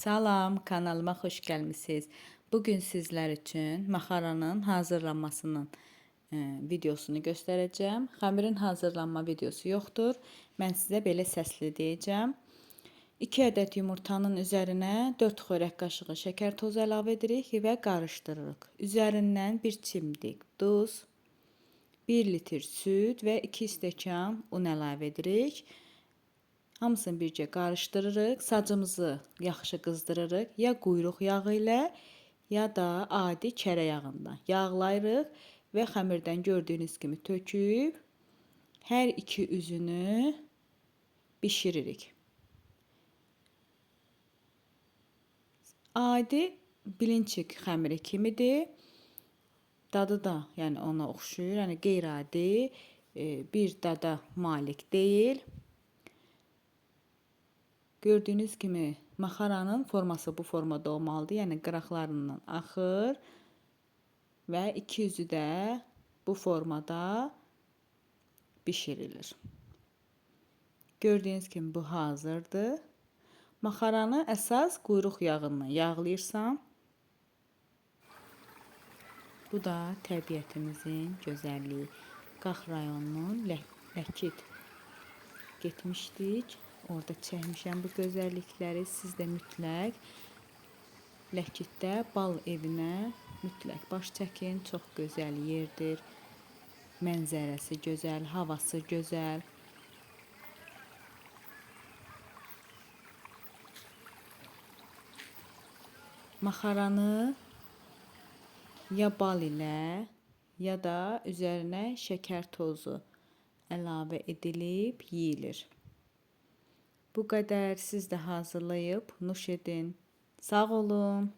Salam, kanalıma xoş gəlmisiniz. Bugün sizlər üçün hazırlanmasının e, videosunu göstərəcəm. Xəmirin hazırlanma videosu yoxdur. Mən sizə belə səsli deyəcəm. 2 ədəd yumurtanın üzərinə 4 xörək qaşığı şəkər tozu əlavə edirik və qarışdırırıq. Üzərindən 1 çimdik duz, 1 litr süd və 2 stəkan un əlavə edirik. Hamısını bircə qarışdırırıq. Sacımızı yaxşı qızdırırıq. Ya quyruq yağı ilə, ya da adi kərə yağından yağlayırıq və xəmirdən gördüyünüz kimi töküb hər iki üzünü bişiririk. Adi bilinçik xəmiri kimidir. Dadı da yəni ona oxşuyur. Yəni qeyri-adi e, bir dada malik deyil. Gördüyünüz kimi maxaranın forması bu formada olmalıdır. Yəni qıraqlarından axır və iki yüzü də bu formada bişirilir. Gördüyünüz kimi bu hazırdır. Maxaranı əsas quyruq yağından yağlayırsan. Bu da təbiətimizin gözəlliyi. Qax rayonunun Lə Ləkit getmişdik. Orada çəkmişəm bu gözəllikləri. Siz də mütləq Ləkitdə bal evinə mütləq baş çəkin. Çox gözəl yerdir. Mənzərəsi gözəl, havası gözəl. Maxaranı ya bal ilə ya da üzərinə şəkər tozu əlavə edilib yeyilir. Bu qədər siz də hazırlayıb nuş edin. Sağ olun.